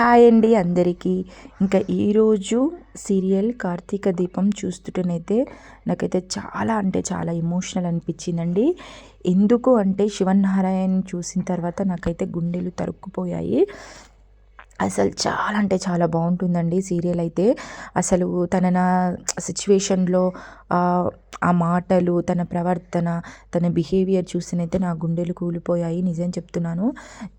Hi అండి అందరికీ. ఇంకా ఈరోజు సీరియల్ కార్తీక దీపం చూస్తుంటేనైతే నాకైతే చాలా అంటే చాలా ఎమోషనల్ అనిపించిందండి. ఎందుకు అంటే శివనారాయణ చూసిన తర్వాత నాకైతే గుండెలు తరుక్కుపోయాయి. అసలు చాలా అంటే చాలా బాగుంటుందండి సీరియల్ అయితే. అసలు తన నా సిచ్యువేషన్లో ఆ మాటలు తన ప్రవర్తన తన బిహేవియర్ చూసినైతే నా గుండెలు కూలిపోయాయి. నిజం చెప్తున్నాను.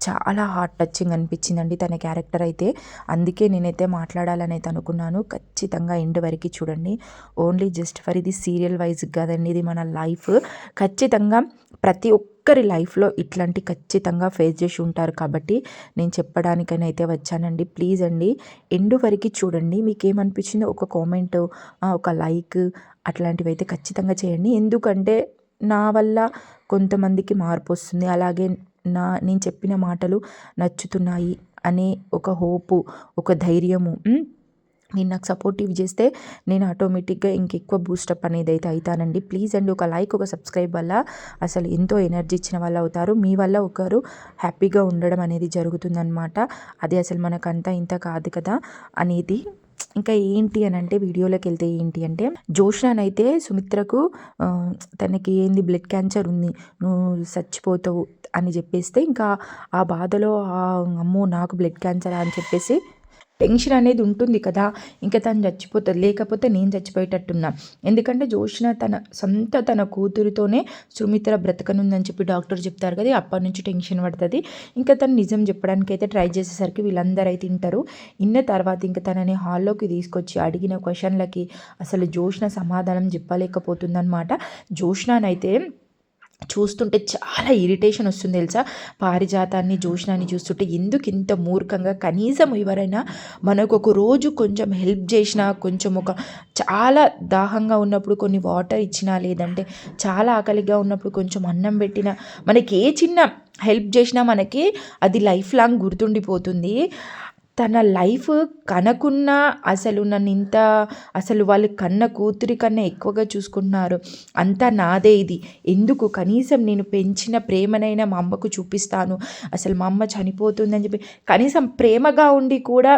చాలా హార్ట్ టచింగ్ అనిపించిందండి తన క్యారెక్టర్ అయితే. అందుకే నేనైతే మాట్లాడాలని అయితే అనుకున్నాను. ఖచ్చితంగా ఎండ్ వరకు చూడండి. ఓన్లీ జస్ట్ ఫర్ ఇది సీరియల్ వైజ్ కాదండి. ఇది మన లైఫ్ ఖచ్చితంగా ప్రతి ఒక్కరి లైఫ్లో ఇట్లాంటి ఖచ్చితంగా ఫేస్ చేసి ఉంటారు కాబట్టి నేను చెప్పడానికైనా అయితే వచ్చానండి. ప్లీజ్ అండి ఎండు వరకు చూడండి. మీకు ఏమనిపించిందో ఒక కామెంట్ ఒక లైక్ అట్లాంటివి అయితే ఖచ్చితంగా చేయండి. ఎందుకంటే నా వల్ల కొంతమందికి మార్పు వస్తుంది. అలాగే నా నేను చెప్పిన మాటలు నచ్చుతున్నాయి అనే ఒక హోపు ఒక ధైర్యము మీరు నాకు సపోర్టివ్ చేస్తే నేను ఆటోమేటిక్గా ఇంకెక్కువ బూస్టప్ అనేది అయితే అవుతానండి ప్లీజ్ అండి ఒక లైక్ ఒక సబ్స్క్రైబ్ వల్ల అసలు ఎంతో ఎనర్జీ ఇచ్చిన వాళ్ళు అవుతారు. మీ వల్ల ఒకరు హ్యాపీగా ఉండడం అనేది జరుగుతుందనమాట అది అసలు మనకంతా ఇంత కాదు కదా అనేది ఇంకా ఏంటి అని అంటే వీడియోలోకి వెళ్తే ఏంటి అంటే జోష్నానైతే సుమిత్రకు తనకి ఏంది బ్లడ్ క్యాన్సర్ ఉంది నువ్వు చచ్చిపోతావు అని చెప్పేస్తే ఇంకా ఆ బాధలో అమ్మో నాకు బ్లడ్ క్యాన్సర్? అని చెప్పేసి టెన్షన్ అనేది ఉంటుంది కదా. ఇంకా తను చచ్చిపోతుంది. లేకపోతే నేను చచ్చిపోయేటట్టున్నా. ఎందుకంటే జోష్న తన సొంత తన కూతురితోనే సుమిత్ర బ్రతకనుందని చెప్పి డాక్టర్ చెప్తారు కదా. అప్పటి నుంచి టెన్షన్ పడుతుంది. ఇంకా తను నిజం చెప్పడానికి అయితే ట్రై చేసేసరికి వీళ్ళందరూ అయితే తింటారు. ఇన్న తర్వాత ఇంకా తనని హాల్లోకి తీసుకొచ్చి అడిగిన క్వశ్చన్లకి అసలు జోష్న సమాధానం చెప్పలేకపోతుందన్నమాట. జోష్నానైతే చూస్తుంటే చాలా ఇరిటేషన్ వస్తుంది తెలుసా? పారిజాతాన్ని జోష్నాన్ని చూస్తుంటే ఎందుకు ఇంత మూర్ఖంగా? కనీసం ఎవరైనా మనకు ఒక రోజు కొంచెం హెల్ప్ చేసినా కొంచెం ఒక చాలా దాహంగా ఉన్నప్పుడు కొన్ని వాటర్ ఇచ్చినా లేదంటే చాలా ఆకలిగా ఉన్నప్పుడు కొంచెం అన్నం పెట్టినా మనకి ఏ చిన్న హెల్ప్ చేసినా మనకి అది లైఫ్ లాంగ్ గుర్తుండిపోతుంది. తన లైఫ్ కనకున్న అసలు నన్ను ఇంత అసలు వాళ్ళు కన్న కూతురి కన్నా ఎక్కువగా చూసుకుంటున్నారు. అంతా నాదే ఇది. ఎందుకు? కనీసం నేను పెంచిన ప్రేమనైనా మా అమ్మకు చూపిస్తాను. అసలు మా అమ్మ చనిపోతుందని చెప్పి కనీసం ప్రేమగా ఉండి కూడా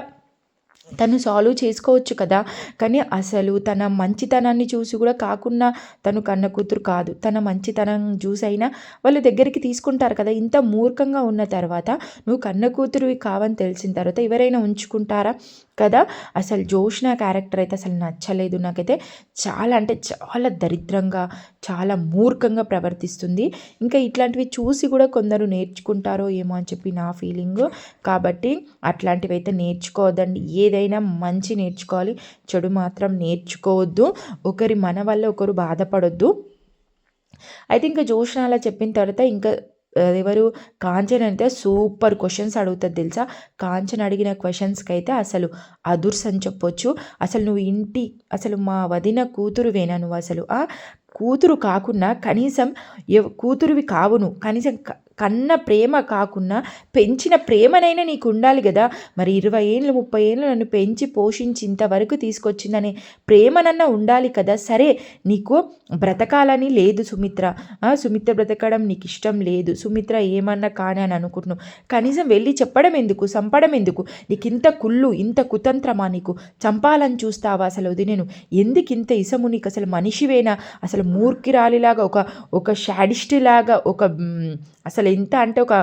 తను సాల్వ్ చేసుకోవచ్చు కదా. కానీ అసలు తన మంచితనాన్ని చూసి కూడా కాకుండా తను కన్న కూతురు కాదు. తన మంచితనం చూసి అయినా వాళ్ళు దగ్గరికి తీసుకుంటారు కదా. ఇంత మూర్ఖంగా ఉన్న తర్వాత నువ్వు కన్న కూతురువి కావని తెలిసిన తర్వాత ఎవరైనా ఉంచుకుంటారా? కదా? అసలు జోష్న క్యారెక్టర్ అయితే అసలు నచ్చలేదు నాకైతే. చాలా అంటే చాలా దరిద్రంగా చాలా మూర్ఖంగా ప్రవర్తిస్తుంది. ఇంకా ఇట్లాంటివి చూసి కూడా కొందరు నేర్చుకుంటారో ఏమో అని చెప్పి నా ఫీలింగ్ కాబట్టి అట్లాంటివి అయితే నేర్చుకోవద్దండి. ఏదైనా మంచి నేర్చుకోవాలి. చెడు మాత్రం నేర్చుకోవద్దు. ఒకరి మన వల్ల ఒకరు బాధపడొద్దు. అయితే ఇంకా జోష్న అలా చెప్పిన తర్వాత ఇంకా ఎవరు కాంచన్ అంటే సూపర్ క్వశ్చన్స్ అడుగుతుంది తెలుసా? కాంచన్ అడిగిన క్వశ్చన్స్కి అయితే అసలు అదుర్స్ అని చెప్పొచ్చు. అసలు నువ్వు ఇంటి అసలు మా వదిన కూతురువేనా నువ్వు అసలు కూతురు కాకుండా కనీసం కూతురువి కావును. కనీసం కన్న ప్రేమ కాకుండా పెంచిన ప్రేమనైనా నీకు ఉండాలి కదా మరి ఇరవై ఏళ్ళు ముప్పై ఏళ్ళు నన్ను పెంచి పోషించి ఇంతవరకు తీసుకొచ్చిందనే ప్రేమనన్నా ఉండాలి కదా. సరే నీకు బ్రతకాలని లేదు సుమిత్ర. సుమిత్ర బ్రతకడం నీకు ఇష్టం లేదు. సుమిత్ర ఏమన్నా కానీ అని అనుకుంటున్నావు. కనీసం వెళ్ళి చెప్పడం ఎందుకు? చంపడం ఎందుకు? నీకు ఇంత కుళ్ళు ఇంత కుతంత్రమా నీకు? చంపాలని చూస్తావా అసలు నేను ఎందుకు ఇంత ఇసము నీకు? అసలు మనిషివేనా? అసలు మూర్ఖిరాలిలాగా ఒక ఒక షాడిస్ట్ లాగా ఒక అసలు ఎంత అంటే ఒక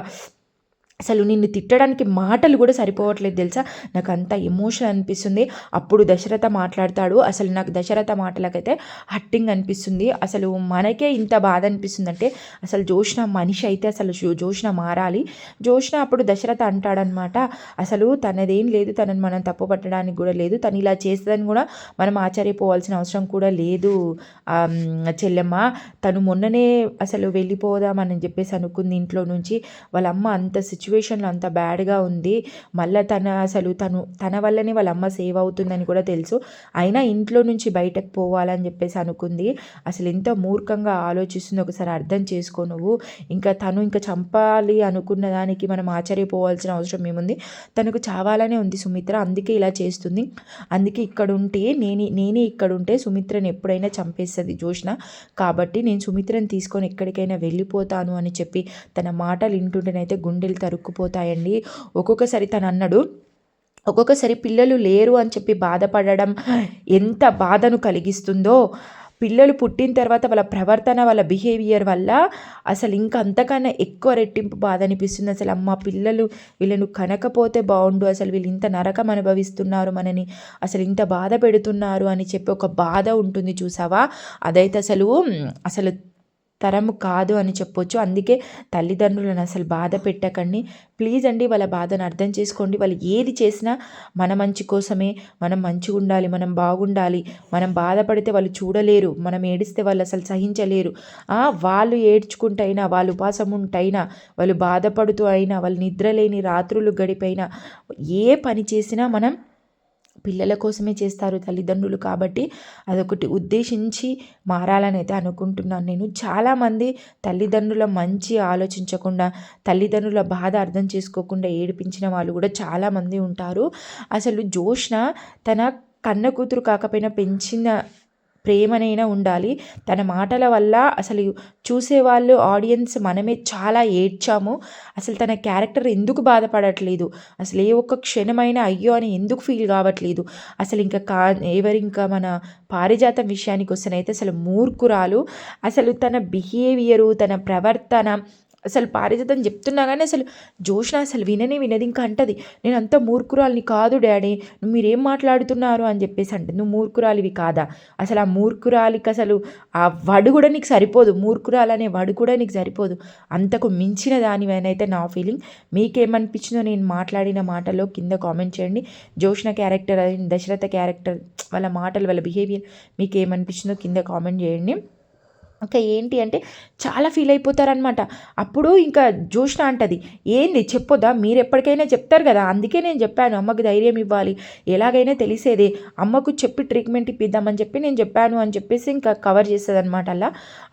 అసలు నిన్ను తిట్టడానికి మాటలు కూడా సరిపోవట్లేదు తెలుసా? నాకు అంత ఎమోషన్ అనిపిస్తుంది. అప్పుడు దశరథ మాట్లాడతాడు. అసలు నాకు దశరథ మాటలకైతే హట్టింగ్ అనిపిస్తుంది. అసలు మనకే ఇంత బాధ అనిపిస్తుందంటే అసలు జోష్న మనిషి అయితే అసలు జోష్న మారాలి. జోష్న అప్పుడు దశరథ అంటాడనమాట. అసలు తనదేం లేదు. తనని మనం తప్పు పట్టడానికి కూడా లేదు. తను ఇలా చేస్తుందని కూడా మనం ఆశ్చర్యపోవాల్సిన అవసరం కూడా లేదు. చెల్లెమ్మ తను మొన్ననే అసలు వెళ్ళిపోదామని చెప్పేసి అనుకుంది ఇంట్లో నుంచి. వాళ్ళ అమ్మ అంత సిచ్యు సిచ్యువేషన్లో అంత బ్యాడ్గా ఉంది. మళ్ళీ తన అసలు తను తన వల్లనే వాళ్ళ అమ్మ సేవ్ అవుతుందని కూడా తెలుసు. అయినా ఇంట్లో నుంచి బయటకు పోవాలని చెప్పేసి అనుకుంది. అసలు ఎంత మూర్ఖంగా ఆలోచిస్తుంది ఒకసారి అర్థం చేసుకో నువ్వు. ఇంకా తను ఇంకా చంపాలి అనుకున్న దానికి మనం ఆశ్చర్యపోవాల్సిన అవసరం ఏముంది? తనకు చావాలనే ఉంది సుమిత్ర. అందుకే ఇలా చేస్తుంది. అందుకే ఇక్కడ ఉంటే నేనే నేనే ఇక్కడ ఉంటే సుమిత్రని ఎప్పుడైనా చంపేస్తుంది జోష్న. కాబట్టి నేను సుమిత్రని తీసుకొని ఎక్కడికైనా వెళ్ళిపోతాను అని చెప్పి తన మాటలు వింటుంటేనైతే గుండెలు తరుక్కుపోతాయండి ఒక్కొక్కసారి తను అన్నాడు ఒక్కొక్కసారి పిల్లలు లేరు అని చెప్పి బాధపడడం ఎంత బాధను కలిగిస్తుందో. పిల్లలు పుట్టిన తర్వాత వాళ్ళ ప్రవర్తన వాళ్ళ బిహేవియర్ వల్ల అసలు ఇంకా అంతకన్నా ఎక్కువ రెట్టింపు బాధ అనిపిస్తుంది. అసలు అమ్మ పిల్లలు వీళ్ళను కనకపోతే బాగుండు అసలు వీళ్ళు ఇంత నరకం అనుభవిస్తున్నారు మనని అసలు ఇంత బాధ పెడుతున్నారు అని చెప్పి ఒక బాధ ఉంటుంది చూసావా? అదైతే అసలు అసలు తరము కాదు అని చెప్పొచ్చు. అందుకే తల్లిదండ్రులను అసలు బాధ పెట్టకండి. ప్లీజ్ అండి వాళ్ళ బాధను అర్థం చేసుకోండి. వాళ్ళు ఏది చేసినా మన మంచి కోసమే మనం మంచిగా ఉండాలి మనం బాగుండాలి. మనం బాధపడితే వాళ్ళు చూడలేరు మనం ఏడిస్తే వాళ్ళు అసలు సహించలేరు. వాళ్ళు ఏడ్చుకుంటైనా వాళ్ళు ఉపాసం ఉంటైనా వాళ్ళు బాధపడుతూ అయినా వాళ్ళు నిద్రలేని రాత్రులు గడిపైనా ఏ పని చేసినా మనం పిల్లల కోసమే చేస్తారు తల్లిదండ్రులు కాబట్టి అదొకటి ఉద్దేశించి మారాలని అయితే అనుకుంటున్నాను నేను. చాలామంది తల్లిదండ్రుల మంచి ఆలోచించకుండా తల్లిదండ్రుల బాధ అర్థం చేసుకోకుండా ఏడిపించిన వాళ్ళు కూడా చాలామంది ఉంటారు. అసలు జోష్న తన కన్న కూతురు కాకపోయినా పెంచిన ప్రేమనైనా ఉండాలి. తన మాటల వల్ల అసలు చూసేవాళ్ళు ఆడియన్స్ మనమే చాలా ఏడ్చాము. అసలు తన క్యారెక్టర్ ఎందుకు బాధపడట్లేదు? అసలు ఏ ఒక్క క్షణమైనా అయ్యో అని ఎందుకు ఫీల్ కావట్లేదు? అసలు ఇంకా కా ఎవరింకా ఇంకా మన పారిజాతం విషయానికి వస్తేనైతే అసలు మూర్ఖురాలు. అసలు తన బిహేవియరు తన ప్రవర్తన అసలు పారిజాతం చెప్తున్నా కానీ అసలు జోష్న అసలు వినని వినది. ఇంకా అంటది నేను అంత మూర్ఖురాలిని కాదు డాడీ మీరేం మాట్లాడుతున్నారు? అని చెప్పేసి అంటే నువ్వు మూర్ఖురాలివి కాదా? అసలు ఆ మూర్ఖురాలికి అసలు ఆ వడు కూడా నీకు సరిపోదు. మూర్ఖురాలు అనే వడు కూడా నీకు సరిపోదు. అంతకు మించిన దానివైనైతే నా ఫీలింగ్. మీకేమనిపించిందో నేను మాట్లాడిన మాటల్లో కింద కామెంట్ చేయండి. జోష్న క్యారెక్టర్ దశరథ క్యారెక్టర్ వాళ్ళ మాటలు వాళ్ళ బిహేవియర్ మీకు ఏమనిపించిందో కింద కామెంట్ చేయండి. ఇంకా ఏంటి అంటే చాలా ఫీల్ అయిపోతారనమాట అప్పుడు ఇంకా జోష్న అంటది ఏంది చెప్పొద్దా? మీరు ఎప్పటికైనా చెప్తారు కదా అందుకే నేను చెప్పాను అమ్మకి ధైర్యం ఇవ్వాలి ఎలాగైనా తెలిసేదే అమ్మకు చెప్పి ట్రీట్మెంట్ ఇప్పిద్దామని చెప్పి నేను చెప్పాను అని చెప్పేసి ఇంకా కవర్ చేస్తుంది అనమాట అలా.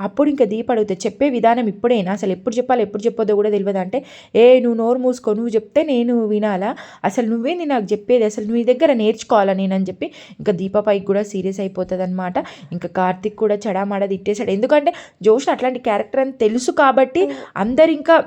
అప్పుడు ఇంకా దీప అడుగుతుంది చెప్పే విధానం ఇప్పుడేనా? అసలు ఎప్పుడు చెప్పాలి ఎప్పుడు చెప్పొద్దో కూడా తెలియదు? అంటే ఏ నువ్వు నోరు మూసుకో నువ్వు చెప్తే నేను వినాలా? అసలు నువ్వేంది నాకు చెప్పేది? అసలు నువ్వు దగ్గర నేర్చుకోవాలా నేను అని చెప్పి ఇంకా దీప పైకి కూడా సీరియస్ అయిపోతుంది అనమాట ఇంకా కార్తిక్ కూడా చడామాడ తిట్టేశాడు. ఎందుకంటే ఎందుకంటే జోష్ అట్లాంటి క్యారెక్టర్ అని తెలుసు కాబట్టి అందరు ఇంకా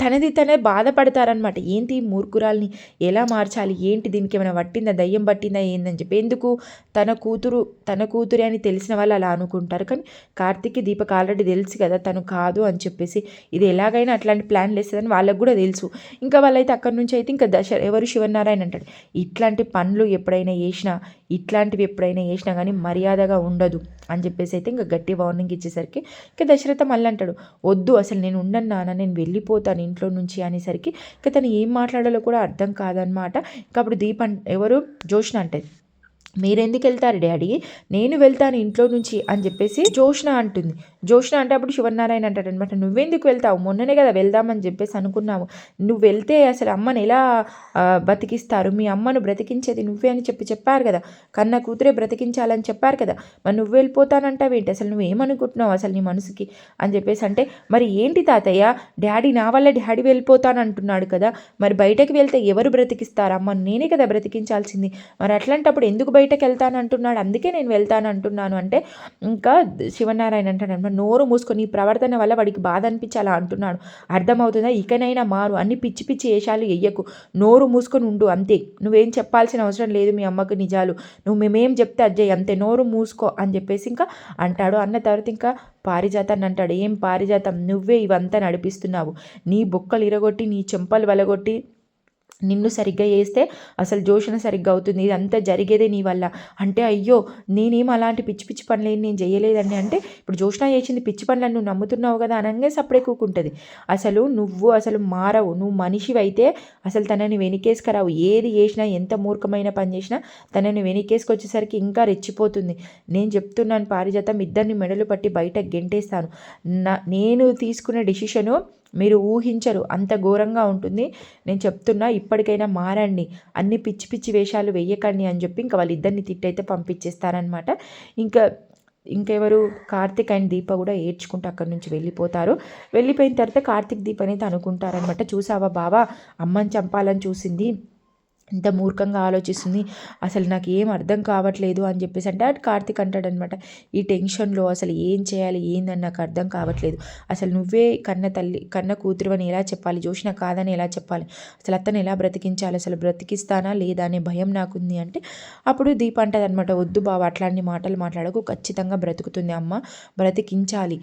తనది తనే బాధపడతారనమాట ఏంటి మూర్ఖురాల్ని ఎలా మార్చాలి? ఏంటి దీనికి ఏమైనా పట్టిందా? దయ్యం పట్టిందా? ఏందని చెప్పి. ఎందుకు తన కూతురు తన కూతురి అని తెలిసిన వాళ్ళు అలా అనుకుంటారు. కానీ కార్తిక్కి దీపక్ ఆల్రెడీ తెలుసు కదా తను కాదు అని చెప్పేసి. ఇది ఎలాగైనా అట్లాంటి ప్లాన్లు వేస్తుందని వాళ్ళకు కూడా తెలుసు. ఇంకా వాళ్ళైతే అక్కడి నుంచి అయితే ఇంకా దశ ఎవరు శివనారాయణ అంటాడు. ఇట్లాంటి పనులు ఎప్పుడైనా వేసినా ఇట్లాంటివి ఎప్పుడైనా వేసినా కానీ మర్యాదగా ఉండదు అని చెప్పేసి అయితే ఇంకా గట్టి వార్నింగ్ ఇచ్చేసరికి ఇంకా దశరథ మళ్ళీ అంటాడు వద్దు అసలు నేను ఉండను నాన్న నేను వెళ్ళిపో వెళ్ళిపోతాను ఇంట్లో నుంచి అనేసరికి ఇంకా తను ఏం మాట్లాడాలో కూడా అర్థం కాదనమాట ఇంకా అప్పుడు దీప ఎవరు? జోష్న అంటే. మీరెందుకు వెళ్తారు డాడీ? నేను వెళ్తాను ఇంట్లో నుంచి అని చెప్పేసి జోష్న అంటుంది. జోష్ణ అంటే అప్పుడు శివనారాయణ అంటాడు అనమాట నువ్వెందుకు వెళ్తావు? మొన్ననే కదా వెళ్దామని చెప్పేసి అనుకున్నావు. నువ్వు వెళ్తే అసలు అమ్మని ఎలా బతికిస్తారు? మీ అమ్మను బ్రతికించేది నువ్వే అని చెప్పి చెప్పారు కదా. కన్న కూతురే బ్రతికించాలని చెప్పారు కదా. మరి నువ్వు వెళ్ళిపోతానంటావేంటి అసలు నువ్వు ఏమనుకుంటున్నావు అసలు నీ మనసుకి? అని చెప్పేసి అంటే మరి ఏంటి తాతయ్య? డాడీ నా వల్ల డాడీ వెళ్ళిపోతాను అంటున్నాడు కదా. మరి బయటకు వెళ్తే ఎవరు బ్రతికిస్తారు? అమ్మ నేనే కదా బ్రతికించాల్సింది. మరి అట్లాంటప్పుడు ఎందుకు బయటకు వెళ్తానంటున్నాడు? అందుకే నేను వెళ్తాను అంటున్నాను అంటే ఇంకా శివనారాయణ అంటాడు నోరు మూసుకొని ఈ ప్రవర్తన వల్ల వాడికి బాధ అనిపించి అలా అంటున్నాడు. అర్థమవుతుందా? ఇకనైనా మారు. అన్ని పిచ్చి పిచ్చి వేషాలు వెయ్యకు నోరు మూసుకొని ఉండు అంతే. నువ్వేం చెప్పాల్సిన అవసరం లేదు మీ అమ్మకు నిజాలు. నువ్వు మేమేం చెప్తే అజ్జయ్ అంతే. నోరు మూసుకో అని చెప్పేసి ఇంకా అంటాడు. అన్న తర్వాత ఇంకా పారిజాతాన్ని అంటాడు. ఏం పారిజాతం? నువ్వే ఇవంతా నడిపిస్తున్నావు. నీ బొక్కలు ఇరగొట్టి నీ చెంపలు వలగొట్టి నిన్ను సరిగ్గా వేస్తే అసలు జోషణ సరిగ్గా అవుతుంది. ఇదంతా జరిగేదే నీ వల్ల. అంటే అయ్యో నేనేం అలాంటి పిచ్చి పిచ్చి పనులు ఏం నేను చేయలేదండి. అంటే ఇప్పుడు జోషణ చేసింది పిచ్చి పనులను నువ్వు నమ్ముతున్నావు కదా అనగా సప్పుడే కూకుంటుంది. అసలు నువ్వు అసలు మారవు. నువ్వు మనిషివి అయితే అసలు తనని వెనికేసుకురావు. ఏది చేసినా ఎంత మూర్ఖమైన పని చేసినా తనని వెనికేసుకొచ్చేసరికి ఇంకా రెచ్చిపోతుంది. నేను చెప్తున్నాను పారిజాతం ఇద్దరిని మెడలు పట్టి బయట గెంటేస్తాను. నా నేను తీసుకున్న డెసిషను మీరు ఊహించరు అంత ఘోరంగా ఉంటుంది. నేను చెప్తున్నా ఇప్పటికైనా మారండి. అన్ని పిచ్చి పిచ్చి వేషాలు వేయకండి అని చెప్పి ఇంకా వాళ్ళిద్దరిని తిట్టయితే పంపించేస్తారనమాట ఇంకా ఇంకెవరు? కార్తిక్ అండ్ దీప కూడా ఏడ్చుకుంటూ అక్కడి నుంచి వెళ్ళిపోతారు. వెళ్ళిపోయిన తర్వాత కార్తిక్ దీప అనేది అనుకుంటారనమాట చూసావా బావా? అమ్మని చంపాలని చూసింది. ఇంత మూర్ఖంగా ఆలోచిస్తుంది. అసలు నాకు ఏం అర్థం కావట్లేదు అని చెప్పేసి అంటే అటు కార్తీక్ అంటాడనమాట ఈ టెన్షన్లో అసలు ఏం చేయాలి? ఏందని నాకు అర్థం కావట్లేదు. అసలు నువ్వే కన్న తల్లి కన్న కూతురు అని ఎలా చెప్పాలి? జోష్న కాదని ఎలా చెప్పాలి? అసలు అత్తను ఎలా బ్రతికించాలి? అసలు బ్రతికిస్తానా లేదా అనే భయం నాకుంది అంటే అప్పుడు దీప అంటదనమాట వద్దు బావ అట్లాంటి మాటలు మాట్లాడకు. ఖచ్చితంగా బ్రతుకుతుంది అమ్మ. బ్రతికించాలి.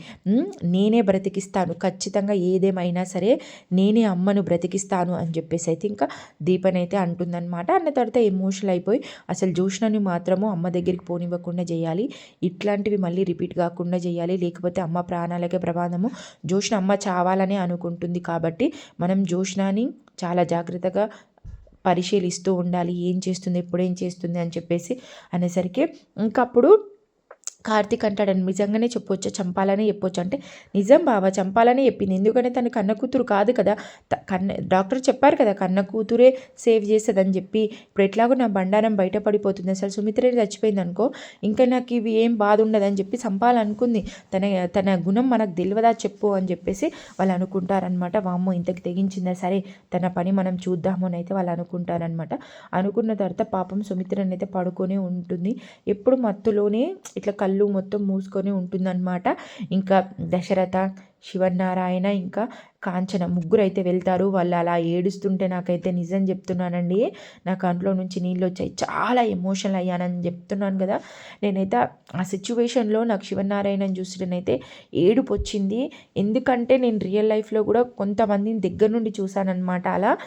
నేనే బ్రతికిస్తాను. ఖచ్చితంగా ఏదేమైనా సరే నేనే అమ్మను బ్రతికిస్తాను అని చెప్పేసి అయితే ఇంకా దీపనైతే అంటుందన్నమాట అన్న తర్వాత ఎమోషనల్ అయిపోయి అసలు జోష్నని మాత్రము అమ్మ దగ్గరికి పోనివ్వకుండా చేయాలి. ఇట్లాంటివి మళ్ళీ రిపీట్ కాకుండా చేయాలి. లేకపోతే అమ్మ ప్రాణాలకే ప్రమాదము. జోష్న అమ్మ చావాలని అనుకుంటుంది కాబట్టి మనం జోష్నాని చాలా జాగ్రత్తగా పరిశీలిస్తూ ఉండాలి. ఏం చేస్తుంది? ఎప్పుడేం చేస్తుంది? అని చెప్పేసి అనేసరికి ఇంకప్పుడు కార్తీక్ అంటాడని నిజంగానే చెప్పొచ్చు చంపాలని చెప్పొచ్చు. అంటే నిజం బావా చంపాలని చెప్పింది. ఎందుకంటే తన కన్న కూతురు కాదు కదా. కన్న డాక్టర్ చెప్పారు కదా కన్న కూతురే సేవ్ చేస్తుందని చెప్పి. ఇప్పుడు ఎట్లాగో నా బండారం బయటపడిపోతుంది. అసలు సుమిత్రే చచ్చిపోయింది అనుకో ఇంకా నాకు ఇవి ఏం బాధ ఉండదని చెప్పి చంపాలనుకుంది. తన తన గుణం మనకు తెలియదా చెప్పు అని చెప్పేసి వాళ్ళు అనుకుంటారనమాట వామ్మో ఇంతకు తెగించిందా? సరే తన పని మనం చూద్దాము అని అయితే వాళ్ళు అనుకుంటారనమాట అనుకున్న తర్వాత పాపం సుమిత్రని అయితే పడుకొని ఉంటుంది. ఎప్పుడు మత్తులోనే ఇట్లా కళ్ళు మొత్తం మూసుకొని ఉంటుందన్నమాట. ఇంకా దశరథ శివనారాయణ ఇంకా కాంచన ముగ్గురు అయితే వెళ్తారు. వాళ్ళు అలా ఏడుస్తుంటే నాకైతే నిజం చెప్తున్నానండి. నా కంట్లో నుంచి నీళ్ళు వచ్చాయి. చాలా ఎమోషనల్ అయ్యానని చెప్తున్నాను కదా. నేనైతే ఆ సిచ్యువేషన్లో నాకు శివనారాయణని చూసినైతే ఏడుపు వచ్చింది ఎందుకంటే నేను రియల్ లైఫ్లో కూడా కొంతమందిని దగ్గర నుండి చూశానన్నమాట అలా.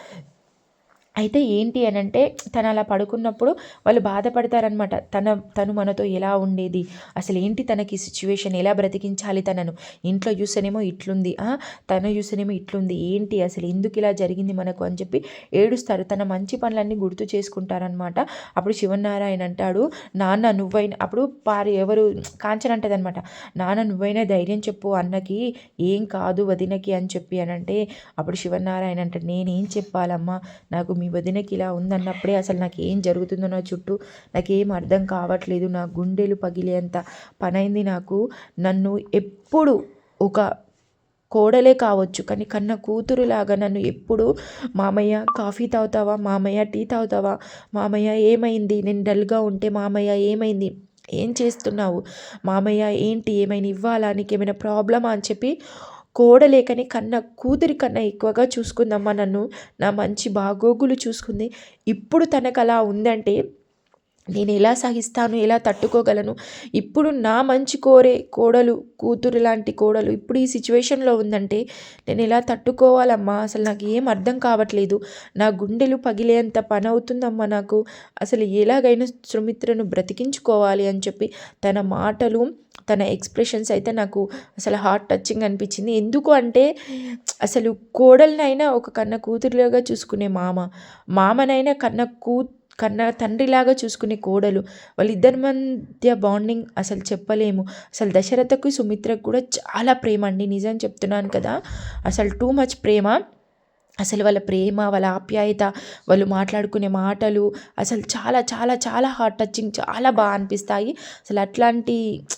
అయితే ఏంటి అని అంటే తను అలా పడుకున్నప్పుడు వాళ్ళు బాధపడతారనమాట తన తను మనతో ఎలా ఉండేది? అసలు ఏంటి తనకి సిచ్యువేషన్? ఎలా బ్రతికించాలి తనను? ఇంట్లో చూస్తేనేమో ఇట్లుంది. ఆ, తను చూస్తేనేమో ఇట్లుంది. ఏంటి అసలు? ఎందుకు ఇలా జరిగింది మనకు? అని చెప్పి ఏడుస్తారు. తన మంచి పనులన్నీ గుర్తు చేసుకుంటారనమాట అప్పుడు శివనారాయణ అంటాడు నాన్న నువ్వైనా అప్పుడు పారి ఎవరు? కాంచన అంటదనమాట నాన్న నువ్వైనా ధైర్యం చెప్పు అన్నకి ఏం కాదు వదినకి అని చెప్పి అని అంటే అప్పుడు శివనారాయణ అంటే నేనేం చెప్పాలమ్మా? నాకు మీ వదినకి ఇలా ఉందన్నప్పుడే అసలు నాకు ఏం జరుగుతుందో నా చుట్టూ నాకేం అర్థం కావట్లేదు నా గుండెలు పగిలేంత పనైంది నాకు. నన్ను ఎప్పుడు ఒక కోడలే కావచ్చు కానీ కన్న కూతురులాగా నన్ను ఎప్పుడు మామయ్య కాఫీ తాగుతావా మామయ్య టీ తాగుతావా మామయ్య ఏమైంది నేను డల్గా ఉంటే మామయ్య ఏమైంది ఏం చేస్తున్నావు మామయ్య ఏంటి ఏమైనా ఇవ్వాలా నీకు ఏమైనా ప్రాబ్లమా అని చెప్పి కోడలేకని కన్న కూతురి కన్నా ఎక్కువగా చూసుకుందమ్మా నన్ను. నా మంచి బాగోగులు చూసుకుంది. ఇప్పుడు తనకు అలా ఉందంటే నేను ఎలా సహిస్తాను ఎలా తట్టుకోగలను? ఇప్పుడు నా మంచి కోరే కోడలు కూతురు లాంటి కోడలు ఇప్పుడు ఈ సిచ్యువేషన్లో ఉందంటే నేను ఎలా తట్టుకోవాలమ్మా? అసలు నాకు ఏం అర్థం కావట్లేదు. నా గుండెలు పగిలేంత పని అవుతుందమ్మా నాకు. అసలు ఎలాగైనా సుమిత్రను బ్రతికించుకోవాలి అని చెప్పి తన మాటలు తన ఎక్స్ప్రెషన్స్ అయితే నాకు అసలు హార్ట్ టచింగ్ అనిపించింది. ఎందుకు అంటే అసలు కోడలనైనా ఒక కన్న కూతురులాగా చూసుకునే మామ. మామనైనా కన్న కూ కన్న తండ్రిలాగా చూసుకునే కోడలు. వాళ్ళిద్దరి మధ్య బాండింగ్ అసలు చెప్పలేము. అసలు దశరథకు సుమిత్రకు కూడా చాలా ప్రేమ అండి. నిజం చెప్తున్నాను కదా. అసలు టూ మచ్ ప్రేమ. అసలు వాళ్ళ ప్రేమ వాళ్ళ ఆప్యాయత వాళ్ళు మాట్లాడుకునే మాటలు అసలు చాలా చాలా చాలా హార్ట్ టచింగ్ చాలా బాగా అనిపిస్తాయి. అసలు అట్లాంటి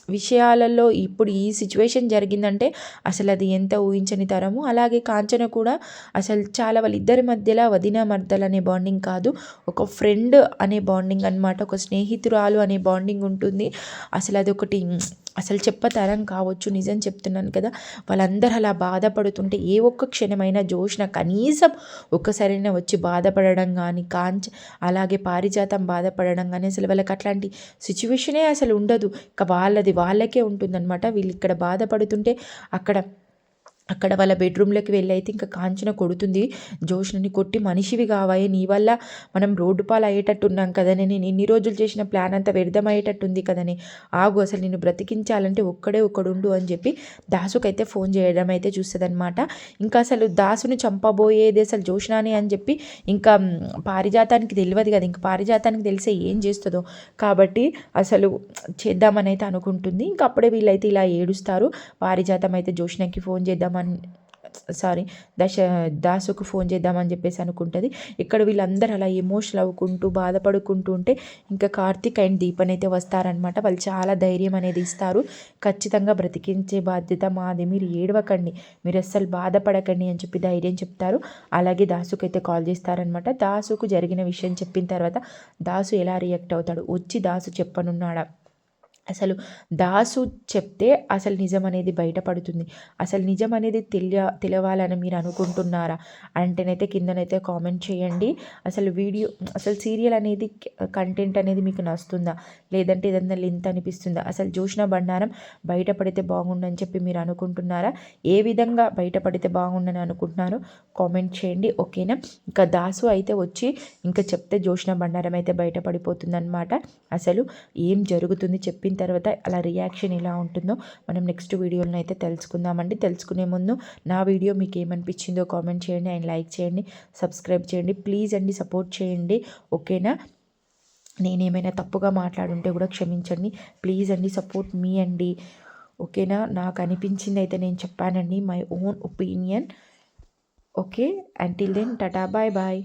విషయాలలో ఇప్పుడు ఈ సిచ్యువేషన్ జరిగిందంటే అసలు అది ఎంత ఊహించని తరము. అలాగే కాంచన కూడా అసలు చాలా వాళ్ళిద్దరి మధ్యలో వదిన మర్దలు అనే బాండింగ్ కాదు. ఒక ఫ్రెండ్ అనే బాండింగ్ అనమాట ఒక స్నేహితురాలు అనే బాండింగ్ ఉంటుంది. అసలు అది ఒకటి అసలు చెప్పతరం కావచ్చు నిజం చెప్తున్నాను కదా. వాళ్ళందరూ అలా బాధపడుతుంటే ఏ ఒక్క క్షణమైనా జోష్న కనీసం ఒక్కసారైనా వచ్చి బాధపడడం కానీ కాంచ అలాగే పారిజాతం బాధపడడం కానీ అసలు వాళ్ళకి అట్లాంటి సిచ్యువేషనే అసలు ఉండదు. వాళ్ళది వాళ్ళకే ఉంటుందన్నమాట. వీళ్ళు ఇక్కడ బాధపడుతుంటే అక్కడ అక్కడ వాళ్ళ బెడ్రూమ్లోకి వెళ్ళి అయితే ఇంకా కాంచన కొడుతుంది. జోష్ణని కొట్టి మనిషివి కావాయి నీ వల్ల మనం రోడ్డు పాలు అయ్యేటట్టు ఉన్నాం నేను ఇన్ని రోజులు చేసిన ప్లాన్ అంతా వ్యర్థమయ్యేటట్టుంది కదని. ఆగు అసలు నేను బ్రతికించాలంటే ఒక్కడే ఒక్కడుండు అని చెప్పి దాసుకైతే ఫోన్ చేయడం అయితే చూస్తుందన్నమాట. ఇంకా అసలు దాసుని చంపబోయేది అసలు జోష్నానే అని చెప్పి ఇంకా పారిజాతానికి తెలియదు కదా. ఇంకా పారిజాతానికి తెలిసే ఏం చేస్తుందో. కాబట్టి అసలు చేద్దామని అయితే అనుకుంటుంది. ఇంకా అప్పుడే వీళ్ళైతే ఇలా ఏడుస్తారు. పారిజాతం అయితే జోష్నకి ఫోన్ చేద్దామని సారీ దశ దాసుకు ఫోన్ చేద్దామని చెప్పేసి అనుకుంటుంది. ఇక్కడ వీళ్ళందరూ అలా ఎమోషనల్ అవ్వుకుంటూ బాధపడుకుంటూ ఉంటే ఇంకా కార్తీక్ అండ్ దీపన్ అయితే వస్తారనమాట వాళ్ళు చాలా ధైర్యం అనేది ఇస్తారు. ఖచ్చితంగా బ్రతికించే బాధ్యత మాది. మీరు ఏడవకండి. మీరు అస్సలు బాధపడకండి అని చెప్పి ధైర్యం చెప్తారు. అలాగే దాసుకు అయితే కాల్ చేస్తారనమాట దాసుకు జరిగిన విషయం చెప్పిన తర్వాత దాసు ఎలా రియాక్ట్ అవుతాడు? వచ్చి దాసు చెప్పనున్నాడా? అసలు దాసు చెప్తే అసలు నిజం అనేది బయటపడుతుంది. అసలు నిజం అనేది తెలియ తెలవాలని మీరు అనుకుంటున్నారా? అంటేనైతే కిందనైతే కామెంట్ చేయండి. అసలు వీడియో అసలు సీరియల్ అనేది కంటెంట్ అనేది మీకు నస్తుందా లేదంటే ఏదన్నా లెంత్ అనిపిస్తుందా? అసలు చూసిన బండారం బయటపడితే బాగుండని చెప్పి మీరు అనుకుంటున్నారా? ఏ విధంగా బయటపడితే బాగుండని అనుకుంటున్నారో కామెంట్ చేయండి. ఓకేనా? ఇంకా దాసు అయితే వచ్చి ఇంకా చెప్తే జోష్ణ బండారం అయితే బయటపడిపోతుందన్నమాట. అసలు ఏం జరుగుతుంది చెప్పి చెప్పిన తర్వాత అలా రియాక్షన్ ఎలా ఉంటుందో మనం నెక్స్ట్ వీడియోలను అయితే తెలుసుకుందామండి. తెలుసుకునే ముందు నా వీడియో మీకు ఏమనిపించిందో కామెంట్ చేయండి అండ్ లైక్ చేయండి సబ్స్క్రైబ్ చేయండి. ప్లీజ్ అండి సపోర్ట్ చేయండి. ఓకేనా నేనేమైనా తప్పుగా మాట్లాడుంటే కూడా క్షమించండి. ప్లీజ్ అండి సపోర్ట్ మీ అండి. ఓకేనా నాకు అనిపించింది అయితే నేను చెప్పానండి. My own opinion okay until then tata bye bye